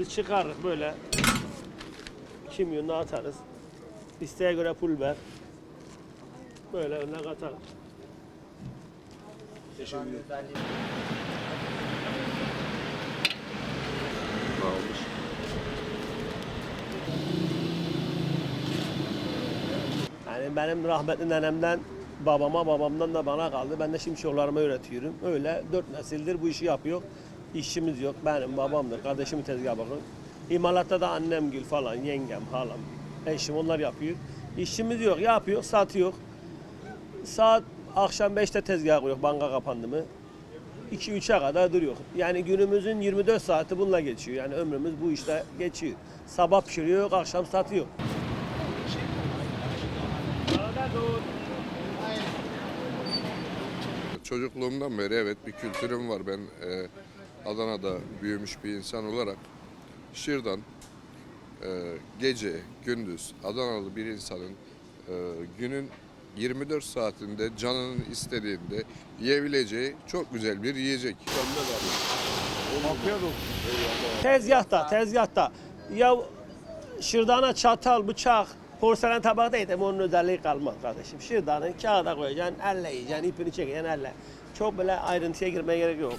Biz çıkarırız böyle. Kimyonunu atarız. İsteğe göre pul biber. Böyle önüne katarız. Dağılmış. Yani benim rahmetli nenemden babama, babamdan da bana kaldı. Ben de şimdi çocuklarıma öğretiyorum. Öyle dört nesildir bu işi yapıyor. İşçimiz yok. Benim babamdır, kardeşim tezgah bakın. İmalatta da annem gül falan, yengem, halam, eşim onlar yapıyor. İşçimiz yok, yapıyor, satıyor. Saat akşam 5'te tezgah koyuyor, banka kapandı mı. 2-3'e kadar duruyor. Yani günümüzün 24 saati bununla geçiyor. Yani ömrümüz bu işte geçiyor. Sabah pişiriyor, akşam satıyor. Çocukluğumdan beri evet bir kültürüm var. Ben e, Adana'da büyümüş bir insan olarak Şırdan e, gece, gündüz Adanalı bir insanın e, günün 24 saatinde canının istediğinde yiyebileceği çok güzel bir yiyecek. Tezgahta, tezgahta. Ya şırdana çatal, bıçak, porselen tabak değil ama onun özelliği kalmaz kardeşim. Şırdanı kağıda koyacaksın, elle yiyeceksin, ipini çekeceksin, elle. Çok böyle ayrıntıya girmeye gerek yok.